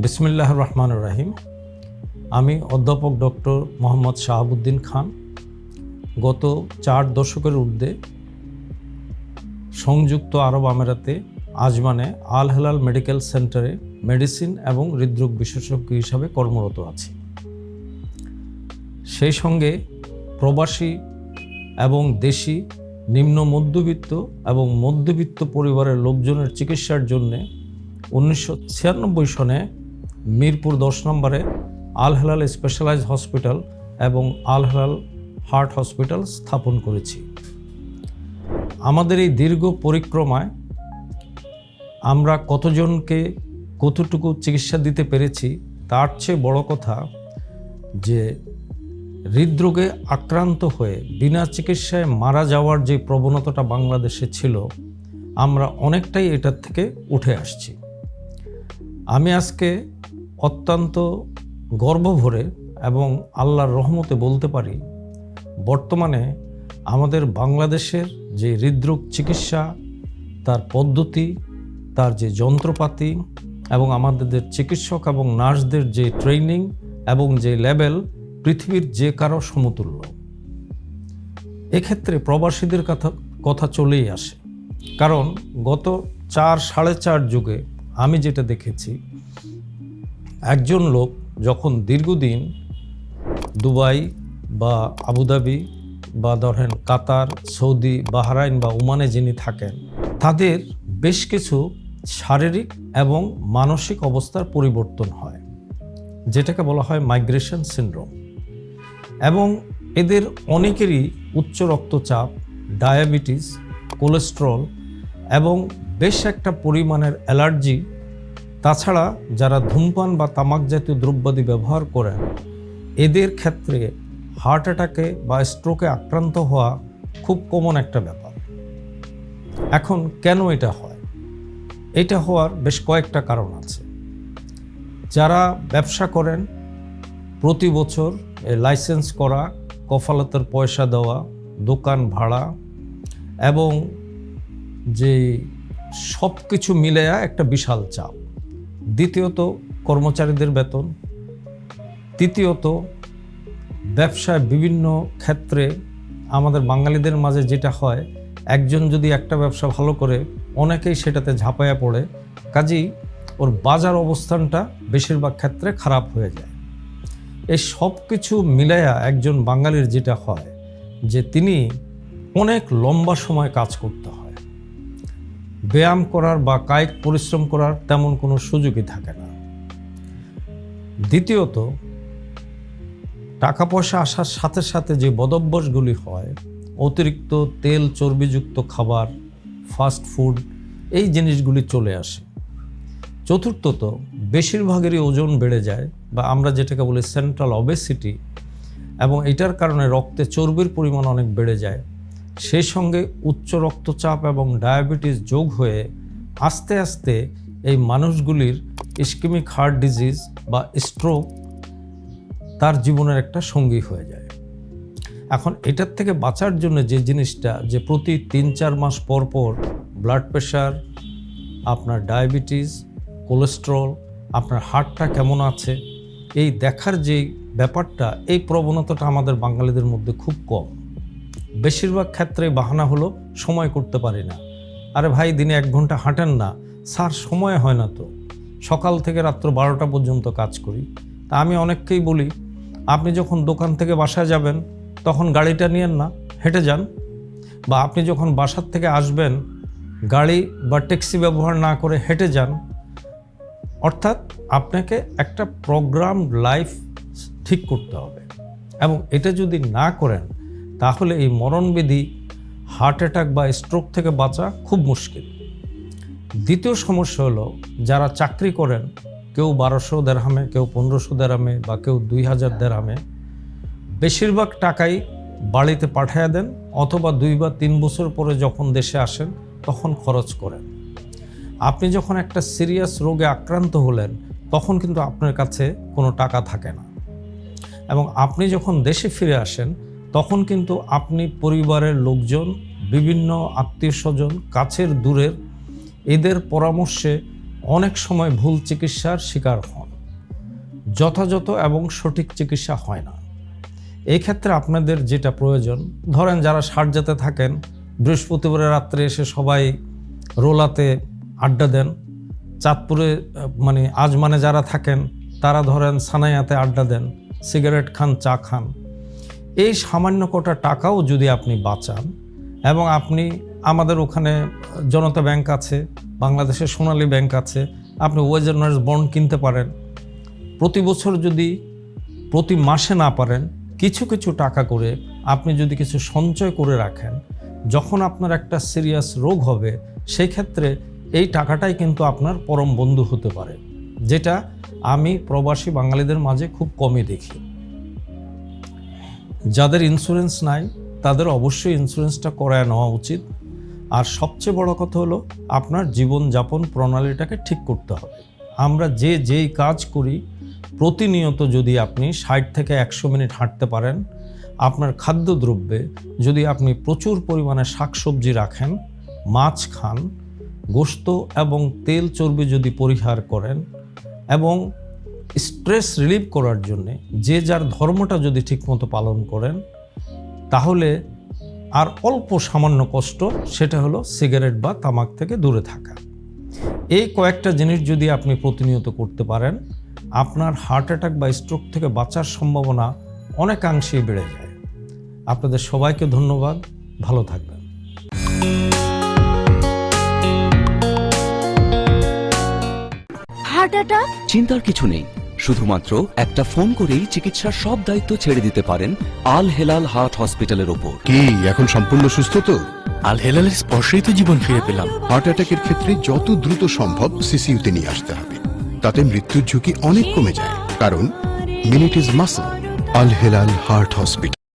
বিসমিল্লাহ রহমান রাহিম আমি অধ্যাপক ডক্টর মোহাম্মদ শাহাবুদ্দিন খান। গত চার দশকের ঊর্ধ্বে সংযুক্ত আরব আমিরাতে আজমানে আল হেলাল মেডিকেল সেন্টারে মেডিসিন এবং হৃদরোগ বিশেষজ্ঞ হিসাবে কর্মরত আছি। সেই সঙ্গে প্রবাসী এবং দেশি, নিম্ন মধ্যবিত্ত এবং মধ্যবিত্ত পরিবারের লোকজনের চিকিৎসার জন্যে উনিশশো ছিয়ানব্বই সনে মিরপুর দশ নম্বরে আল হেলাল স্পেশালাইজ হসপিটাল এবং আল হেলাল হার্ট হসপিটাল স্থাপন করেছি। আমাদের এই দীর্ঘ পরিক্রমায় আমরা কতজনকে কতটুকু চিকিৎসা দিতে পেরেছি তার চেয়ে বড় কথা যে হৃদরোগে আক্রান্ত হয়ে বিনা চিকিৎসায় মারা যাওয়ার যে প্রবণতাটা বাংলাদেশে ছিল, আমরা অনেকটাই এটার থেকে উঠে আসছি। আমি আজকে অত্যন্ত গর্ব ভরে এবং আল্লাহর রহমতে বলতে পারি, বর্তমানে আমাদের বাংলাদেশের যে হৃদরোগ চিকিৎসা, তার পদ্ধতি, তার যে যন্ত্রপাতি এবং আমাদের চিকিৎসক এবং নার্সদের যে ট্রেনিং এবং যে লেভেল পৃথিবীর যে কারও সমতুল্য। এক্ষেত্রে প্রবাসীদের কথা কথা চলেই আসে। কারণ গত চার, সাড়ে চার যুগে আমি যেটা দেখেছি একজন লোক যখন দীর্ঘদিন দুবাই বা আবুধাবি বা ধরেন কাতার, সৌদি, বাহরাইন বা ওমানে যিনি থাকেন, তাদের বেশ কিছু শারীরিক এবং মানসিক অবস্থার পরিবর্তন হয়, যেটাকে বলা হয় মাইগ্রেশন সিনড্রোম। এবং এদের অনেকেরই উচ্চ রক্তচাপ, ডায়াবেটিস, কোলেস্ট্রল এবং বেশ একটা পরিমাণের অ্যালার্জি তাছাড়া যারা ধূমপান বা তামাক জাতীয় দ্রব্যাদি ব্যবহার করেন, এদের ক্ষেত্রে হার্ট অ্যাটাকে বা স্ট্রোকে আক্রান্ত হওয়া খুব কমন একটা ব্যাপার। এখন কেন এটা হয়? এটা হওয়ার বেশ কয়েকটা কারণ আছে। যারা ব্যবসা করেন, প্রতি বছর লাইসেন্স করা, কফালতের পয়সা দেওয়া, দোকান ভাড়া এবং যে সব কিছু মিলে একটা বিশাল চাপ। দ্বিতীয়ত কর্মচারীদের বেতন। তৃতীয়ত ব্যবসায় বিভিন্ন ক্ষেত্রে আমাদের বাঙালিদের মাঝে যেটা হয়, একজন যদি একটা ব্যবসা ভালো করে, অনেকেই সেটাতে ঝাঁপায়া পড়ে। কাজেই ওর বাজার অবস্থানটা বেশিরভাগ ক্ষেত্রে খারাপ হয়ে যায়। এই সব কিছু মিলাইয়া একজন বাঙালির যেটা হয়, যে তিনি অনেক লম্বা সময় কাজ করতে হয়। ব্যায়াম করার বা কায়িক পরিশ্রম করার তেমন কোনো সুযোগই থাকে না। দ্বিতীয়ত টাকা পয়সা আসার সাথে সাথে যে বদভ্যাসগুলি হয়, অতিরিক্ত তেল চর্বিযুক্ত খাবার, ফাস্ট ফুড, এই জিনিসগুলি চলে আসে। চতুর্থত, বেশিরভাগেরই ওজন বেড়ে যায় বা আমরা যেটাকে বলি সেন্ট্রাল অবেসিটি এবং এটার কারণে রক্তে চর্বির পরিমাণ অনেক বেড়ে যায়। সেই সঙ্গে উচ্চ রক্তচাপ এবং ডায়াবেটিস যোগ হয়ে আস্তে আস্তে এই মানুষগুলির ইস্কিমিক হার্ট ডিজিজ বা স্ট্রোক তার জীবনের একটা সঙ্গী হয়ে যায়। এখন এটার থেকে বাঁচার জন্য যে জিনিসটা, যে প্রতি তিন চার মাস পর পর ব্লাড প্রেশার আপনার ডায়াবেটিস কোলেস্ট্রল আপনার হার্টটা কেমন আছে, এই দেখার যে ব্যাপারটা, এই প্রবণতাটা আমাদের বাঙালিদের মধ্যে খুব কম। বেশিরভাগ ক্ষেত্রে বাহানা হলো সময় করতে পারি না। আরে ভাই, দিনে এক ঘণ্টা হাঁটেন না। স্যার, সময় হয় না তো। সকাল থেকে রাত্র বারোটা পর্যন্ত কাজ করি। তা আমি অনেককেই বলি, আপনি যখন দোকান থেকে বাসায় যাবেন, তখন গাড়িটা নিয়েন না, হেঁটে যান। বা আপনি যখন বাসার থেকে আসবেন, গাড়ি বা ট্যাক্সি ব্যবহার না করে হেঁটে যান। অর্থাৎ আপনাকে একটা প্রোগ্রাম লাইফ ঠিক করতে হবে। এবং এটা যদি না করেন তাহলে এই মরণবিধি হার্ট অ্যাটাক বা স্ট্রোক থেকে বাঁচা খুব মুশকিল। দ্বিতীয় সমস্যা হলো, যারা চাকরি করেন, কেউ বারোশো দেড়হামে, কেউ পনেরোশো দেড়হামে বা কেউ দুই হাজার দেড়হামে, বেশিরভাগ টাকাই বাড়িতে পাঠিয়ে দেন অথবা দুই বা তিন বছর পরে যখন দেশে আসেন, তখন খরচ করেন। আপনি যখন একটা সিরিয়াস রোগে আক্রান্ত হলেন, তখন কিন্তু আপনার কাছে কোনো টাকা থাকে না। এবং আপনি যখন দেশে ফিরে আসেন তখন কিন্তু আপনি পরিবারের লোকজন, বিভিন্ন আত্মীয় স্বজন, কাছের দূরের এদের পরামর্শে অনেক সময় ভুল চিকিৎসার শিকার হন। যথাযথ এবং সঠিক চিকিৎসা হয় না। এই ক্ষেত্রে আপনাদের যেটা প্রয়োজন, ধরেন যারা সারজাতে থাকেন, বৃহস্পতিবারের রাত্রে এসে সবাই রোলাতে আড্ডা দেন। চাঁদপুরে মানে আজ মানে যারা থাকেন, তারা ধরেন সানাইয়াতে আড্ডা দেন, সিগারেট খান, চা খান। এই সামান্য কটা টাকাও যদি আপনি বাঁচান এবং আপনি আমাদের ওখানে জনতা ব্যাংক আছে, বাংলাদেশের সোনালী ব্যাংক আছে, আপনি ওয়েজার্নার্স বন্ড কিনতে পারেন। প্রতি বছর যদি প্রতি মাসে না পারেন, কিছু কিছু টাকা করে আপনি যদি কিছু সঞ্চয় করে রাখেন, যখন আপনার একটা সিরিয়াস রোগ হবে সেই ক্ষেত্রে এই টাকাটাই কিন্তু আপনার পরম বন্ধু হতে পারে, যেটা আমি প্রবাসী বাঙালিদের মাঝে খুব কমই দেখি। যাদের ইন্স্যুরেন্স নাই, তাদের অবশ্যই ইন্স্যুরেন্সটা করায় নেওয়া উচিত। আর সবচেয়ে বড় কথা হলো, আপনার জীবনযাপন প্রণালীটাকে ঠিক করতে হবে। আমরা যে যেই কাজ করি, প্রতিনিয়ত যদি আপনি ষাট থেকে একশো মিনিট হাঁটতে পারেন, আপনার খাদ্যদ্রব্যে যদি আপনি প্রচুর পরিমাণে শাকসবজি রাখেন, মাছ খান, গোস্ত এবং তেল চর্বি যদি পরিহার করেন এবং স্ট্রেস রিলিভ করার জন্যে যে যার ধর্মটা যদি ঠিকমতো পালন করেন তাহলে আর অল্প সামান্য কষ্ট সেটা হলো সিগারেট বা তামাক থেকে দূরে থাকা। এই কয়েকটা জিনিস যদি আপনি প্রতিনিয়ত করতে পারেন আপনার হার্ট অ্যাটাক বা স্ট্রোক থেকে বাঁচার সম্ভাবনা অনেকাংশেই বেড়ে যায়। আপনাদের সবাইকে ধন্যবাদ ভালো থাকবেন। হার্ট অ্যাটাক চিন্তার কিছু নেই। শুধুমাত্র একটা ফোন করেই চিকিৎসার সব দায়িত্ব ছেড়ে দিতে পারেন আল হেলাল হার্ট হসপিটালের ওপর। কি এখন সম্পূর্ণ সুস্থ তো? আল হেলালের স্পর্শেই তো জীবন ফিরে পেলাম। হার্ট অ্যাটাকের ক্ষেত্রে যত দ্রুত সম্ভব সিসিউতে নিয়ে আসতে হবে। তাতে মৃত্যুর ঝুঁকি অনেক কমে যায়। কারণ minute is muscle. Al Hilal heart hospital.